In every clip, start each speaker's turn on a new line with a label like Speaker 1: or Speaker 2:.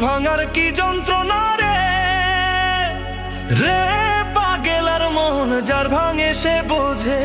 Speaker 1: ভাঙার কি যন্ত্রণা রে? রে পাগেলার মন যার ভাঙে সে বোঝে।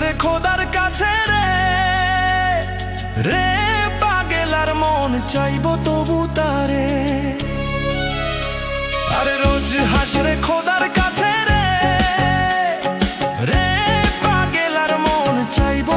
Speaker 1: রে, খোদার কাছে রে। রে, পাগেলার মন চাইব তবু তারে। আরে রোজ হাস রে, খোদার কাছে রে। রে, পাগেলার মন চাইব